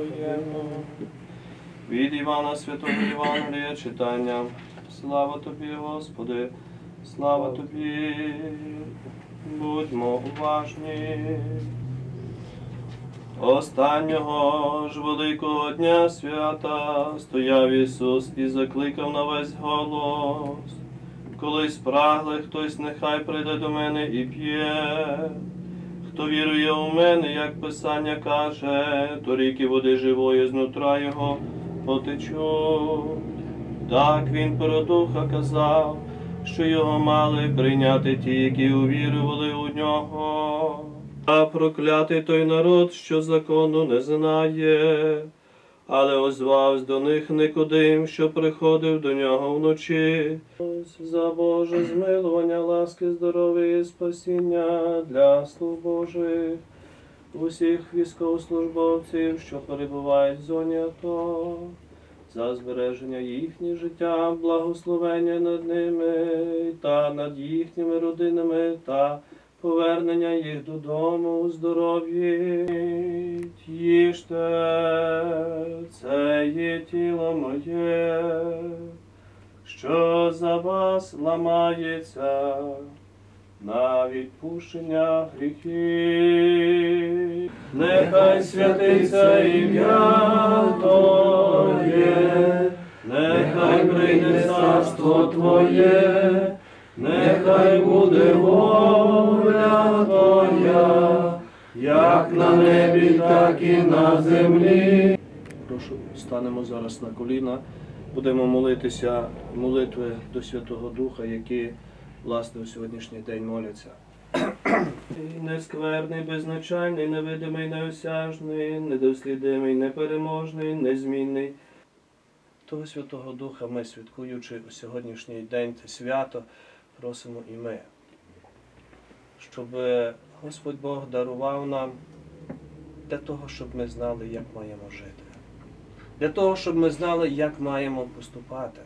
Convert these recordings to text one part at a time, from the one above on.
Твоєму. Від Івана Святого Євангелія читання. Слава тобі, Господи, слава тобі. Будьмо уважні. Останнього ж великого дня свята стояв Ісус і закликав на весь голос. Коли спрагли хтось, нехай прийде до мене і п'є. Хто вірує у мене, як Писання каже, то ріки води живої знутра його потечуть. Так він про духа казав, що його мали прийняти ті, які увірували у нього. А проклятий той народ, що закону не знає, але озвався до них Никодим, що приходив до нього вночі. За Боже змилування, ласки, здоров'я і спасіння для слуг Божих, усіх військовослужбовців, що перебувають в зоні АТО, за збереження їхніх життя, благословення над ними та над їхніми родинами та повернення їх додому у здоров'ї. Їжте, це є тіло моє, що за вас ламається на відпущення гріхів. Нехай святиться ім'я Твоє, нехай прийде царство Твоє, нехай буде воля Твоя, як на небі, так і на землі. Прошу, станемо зараз на коліна, будемо молитися молитви до Святого Духа, які власне у сьогоднішній день моляться. І Нескверний, безначальний, невидимий, неосяжний, недослідимий, непереможний, незмінний. Того Святого Духа ми, святкуючи у сьогоднішній день це свято, просимо і ми, щоб Господь Бог дарував нам для того, щоб ми знали, як маємо жити, для того, щоб ми знали, як маємо поступати,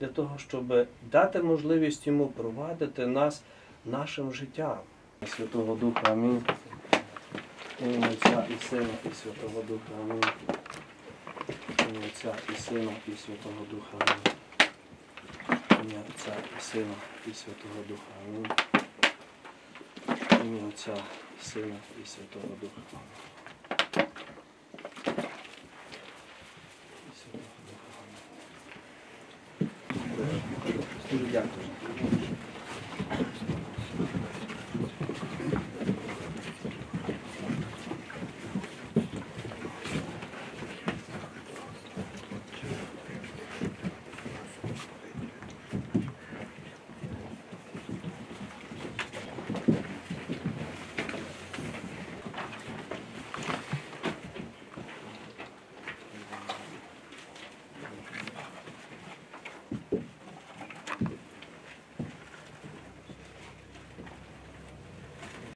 для того, щоб дати можливість йому провадити нас нашим життям. Святого Духа, амінь. Отця і Сина, і Святого Духа, амінь. Отця і Сина, і Святого Духа, амінь. Отця і Сина, і Святого Духа, амінь. Ім'я Отця, Сина, і Святого Духа. І Святого Духа. Дуже дякую.